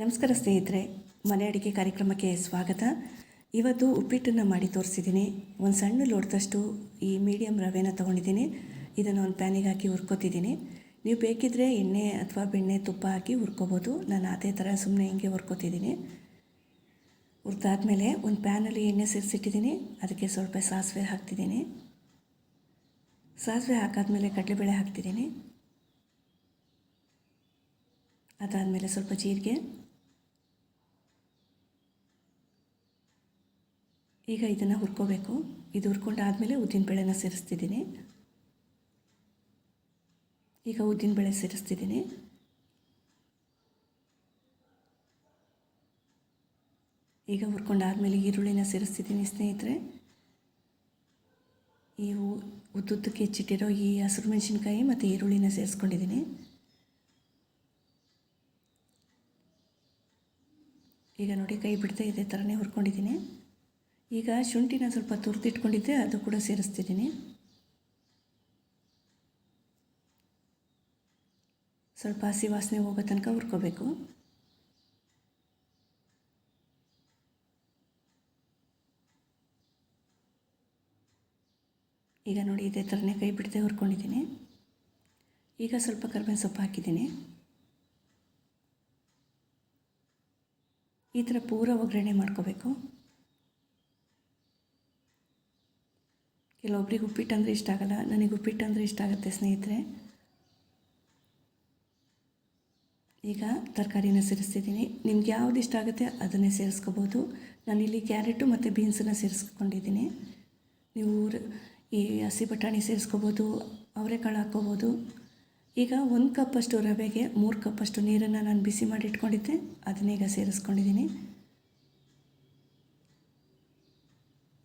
ನಮಸ್ಕಾರ ಸ್ನೇಹಿತರೆ, ಮನೆ ಅಡುಗೆ ಕಾರ್ಯಕ್ರಮಕ್ಕೆ ಸ್ವಾಗತ. ಇವತ್ತು ಉಪ್ಪಿಟ್ಟನ್ನು ಮಾಡಿ ತೋರಿಸಿದ್ದೀನಿ. ಒಂದು ಸಣ್ಣ ಲೋಟದಷ್ಟು ಈ ಮೀಡಿಯಮ್ ರವೆನ ತೊಗೊಂಡಿದ್ದೀನಿ. ಇದನ್ನು ಒಂದು ಪ್ಯಾನಿಗೆ ಹಾಕಿ ಹುರ್ಕೋತಿದ್ದೀನಿ. ನೀವು ಬೇಕಿದ್ದರೆ ಎಣ್ಣೆ ಅಥವಾ ಬೆಣ್ಣೆ ತುಪ್ಪ ಹಾಕಿ ಹುರ್ಕೋಬೋದು. ನಾನು ಅದೇ ಥರ ಸುಮ್ಮನೆ ಹಿಂಗೆ ಹುರ್ಕೋತಿದ್ದೀನಿ. ಹುರಿದಾದ್ಮೇಲೆ ಒಂದು ಪ್ಯಾನಲ್ಲಿ ಎಣ್ಣೆ ಸೇರಿಸಿಟ್ಟಿದ್ದೀನಿ. ಅದಕ್ಕೆ ಸ್ವಲ್ಪ ಸಾಸಿವೆ ಹಾಕ್ತಿದ್ದೀನಿ. ಸಾಸಿವೆ ಹಾಕಾದ್ಮೇಲೆ ಕಡಲೆಬೇಳೆ ಹಾಕ್ತಿದ್ದೀನಿ. ಅದಾದಮೇಲೆ ಸ್ವಲ್ಪ ಜೀರಿಗೆ. ಈಗ ಇದನ್ನು ಹುರ್ಕೋಬೇಕು. ಇದು ಹುರ್ಕೊಂಡಾದಮೇಲೆ ಉದ್ದಿನಬೇಳೆನ ಸೇರಿಸ್ತಿದ್ದೀನಿ. ಈಗ ಉದ್ದಿನಬೇಳೆ ಸೇರಿಸ್ತಿದ್ದೀನಿ. ಈಗ ಹುರ್ಕೊಂಡಾದಮೇಲೆ ಈರುಳ್ಳಿನ ಸೇರಿಸ್ತಿದ್ದೀನಿ ಸ್ನೇಹಿತರೆ. ಈ ಉದ್ದುದ್ದಕ್ಕೆ ಹೆಚ್ಚಿಟ್ಟಿರೋ ಈ ಹಸಿರು ಮೆಣಸಿನ್ಕಾಯಿ ಮತ್ತು ಈರುಳ್ಳಿನ ಸೇರಿಸ್ಕೊಂಡಿದ್ದೀನಿ. ಈಗ ನೋಡಿ ಕೈ ಬಿಡದೆ ಇದೆ ಥರನೇ ಹುರ್ಕೊಂಡಿದ್ದೀನಿ. ಈಗ ಶುಂಠಿನ ಸ್ವಲ್ಪ ತುರಿದಿಟ್ಕೊಂಡಿದ್ದೆ, ಅದು ಕೂಡ ಸೇರಿಸ್ತಿದ್ದೀನಿ. ಸ್ವಲ್ಪ ಹಸಿ ವಾಸನೆ ಹೋಗೋ ತನಕ ಹುರ್ಕೋಬೇಕು. ಈಗ ನೋಡಿ, ಇದೇ ಥರನೇ ಕೈ ಬಿಡದೆ ಹುರ್ಕೊಂಡಿದ್ದೀನಿ. ಈಗ ಸ್ವಲ್ಪ ಕರ್ಬೇವಿನ ಸೊಪ್ಪು ಹಾಕಿದ್ದೀನಿ. ಈ ಥರ ಪೂರ ಒಗ್ಗರಣೆ ಮಾಡ್ಕೋಬೇಕು. ಕೆಲವೊಬ್ರಿಗೆ ಉಪ್ಪಿಟ್ಟು ಅಂದರೆ ಇಷ್ಟ ಆಗಲ್ಲ. ನನಗೆ ಉಪ್ಪಿಟ್ಟು ಅಂದರೆ ಇಷ್ಟ ಆಗುತ್ತೆ ಸ್ನೇಹಿತರೆ. ಈಗ ತರಕಾರಿನ ಸೇರಿಸ್ತಿದ್ದೀನಿ. ನಿಮ್ಗೆ ಯಾವ್ದು ಇಷ್ಟ ಆಗುತ್ತೆ ಅದನ್ನೇ ಸೇರಿಸ್ಕೋಬೋದು. ನಾನಿಲ್ಲಿ ಕ್ಯಾರೆಟು ಮತ್ತು ಬೀನ್ಸನ್ನು ಸೇರಿಸ್ಕೊಂಡಿದ್ದೀನಿ. ನೀವು ಈ ಹಸಿ ಬಟಾಣಿ ಸೇರಿಸ್ಕೋಬೋದು, ಅವರೆಕಾಳು ಹಾಕ್ಕೋಬೋದು. ಈಗ ಒಂದು ಕಪ್ಪಷ್ಟು ರವೆಗೆ ಮೂರು ಕಪ್ಪಷ್ಟು ನೀರನ್ನು ನಾನು ಬಿಸಿ ಮಾಡಿ ಇಟ್ಕೊಂಡಿದ್ದೆ. ಅದನ್ನೀಗ ಸೇರಿಸ್ಕೊಂಡಿದ್ದೀನಿ.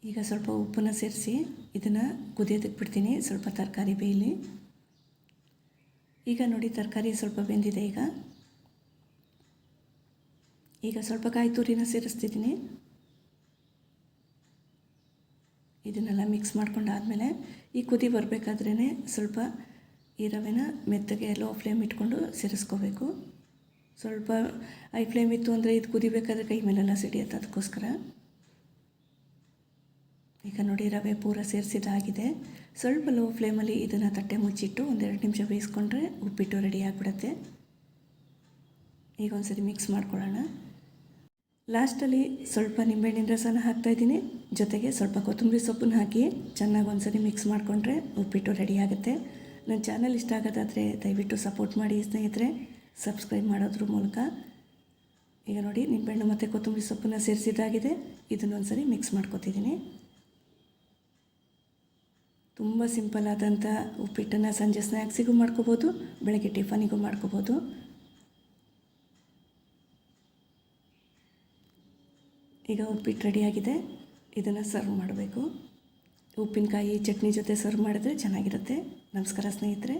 ಈಗ ಸ್ವಲ್ಪ ಉಪ್ಪನ್ನು ಸೇರಿಸಿ ಇದನ್ನು ಕುದಿಯೋದಕ್ಕೆ ಬಿಡ್ತೀನಿ, ಸ್ವಲ್ಪ ತರಕಾರಿ ಬೇಯಲಿ. ಈಗ ನೋಡಿ ತರಕಾರಿ ಸ್ವಲ್ಪ ಬೆಂದಿದೆ ಈಗ. ಈಗ ಸ್ವಲ್ಪ ಕಾಯಿ ತುರಿನ ಸೇರಿಸ್ತಿದ್ದೀನಿ. ಇದನ್ನೆಲ್ಲ ಮಿಕ್ಸ್ ಮಾಡ್ಕೊಂಡಾದಮೇಲೆ ಈ ಕುದಿ ಬರಬೇಕಾದ್ರೇ ಸ್ವಲ್ಪ ಈ ರವೆನ ಮೆತ್ತಗೆ ಲೋ ಫ್ಲೇಮ್ ಇಟ್ಕೊಂಡು ಸೇರಿಸ್ಕೋಬೇಕು. ಸ್ವಲ್ಪ ಐ ಫ್ಲೇಮ್ ಇತ್ತು ಅಂದರೆ ಇದು ಕುದಿಬೇಕಾದ್ರೆ ಕೈ ಮೇಲೆಲ್ಲ ಸಿಡಿಯುತ್ತೆ ಅದಕ್ಕೋಸ್ಕರ. ಈಗ ನೋಡಿ ರವೆ ಪೂರ ಸೇರಿಸಿದಾಗಿದೆ ಸ್ವಲ್ಪ ಲೋ ಫ್ಲೇಮಲ್ಲಿ ಇದನ್ನು ತಟ್ಟೆ ಮುಚ್ಚಿಟ್ಟು ಒಂದೆರಡು ನಿಮಿಷ ಬೇಯಿಸ್ಕೊಂಡ್ರೆ ಉಪ್ಪಿಟ್ಟು ರೆಡಿ ಆಗಿಬಿಡುತ್ತೆ. ಈಗ ಒಂದ್ಸರಿ ಮಿಕ್ಸ್ ಮಾಡ್ಕೊಳ್ಳೋಣ. ಲಾಸ್ಟಲ್ಲಿ ಸ್ವಲ್ಪ ನಿಂಬೆಹಣ್ಣಿನ ರಸನ ಹಾಕ್ತಾಯಿದ್ದೀನಿ ಜೊತೆಗೆ ಸ್ವಲ್ಪ ಕೊತ್ತಂಬರಿ ಸೊಪ್ಪನ್ನ ಹಾಕಿ ಚೆನ್ನಾಗಿ ಒಂದ್ಸರಿ ಮಿಕ್ಸ್ ಮಾಡಿಕೊಂಡ್ರೆ ಉಪ್ಪಿಟ್ಟು ರೆಡಿ ಆಗುತ್ತೆ. ನನ್ನ ಚಾನಲ್ ಇಷ್ಟ ಆಗೋದಾದರೆ ದಯವಿಟ್ಟು ಸಪೋರ್ಟ್ ಮಾಡಿ ಸ್ನೇಹಿತರೆ. ಸಬ್ಸ್ಕ್ರೈಬ್ ಮಾಡೋದ್ರ ಮೂಲಕ. ಈಗ ನೋಡಿ ನಿಂಬೆಹಣ್ಣು ಮತ್ತು ಕೊತ್ತಂಬರಿ ಸೊಪ್ಪನ್ನು ಸೇರಿಸಿದ್ದಾಗಿದೆ. ಇದನ್ನೊಂದ್ಸರಿ ಮಿಕ್ಸ್ ಮಾಡ್ಕೊತಿದ್ದೀನಿ. ತುಂಬ ಸಿಂಪಲ್ ಆದಂಥ ಉಪ್ಪಿಟ್ಟನ್ನು ಸಂಜೆ ಸ್ನ್ಯಾಕ್ಸಿಗೂ ಮಾಡ್ಕೋಬೋದು, ಬೆಳಗ್ಗೆ ಟಿಫನಿಗೂ ಮಾಡ್ಕೋಬೋದು. ಈಗ ಉಪ್ಪಿಟ್ಟು ರೆಡಿಯಾಗಿದೆ ಇದನ್ನು ಸರ್ವ್ ಮಾಡಬೇಕು. ಉಪ್ಪಿನಕಾಯಿ ಚಟ್ನಿ ಜೊತೆ ಸರ್ವ್ ಮಾಡಿದ್ರೆ ಚೆನ್ನಾಗಿರುತ್ತೆ. ನಮಸ್ಕಾರ ಸ್ನೇಹಿತರೆ.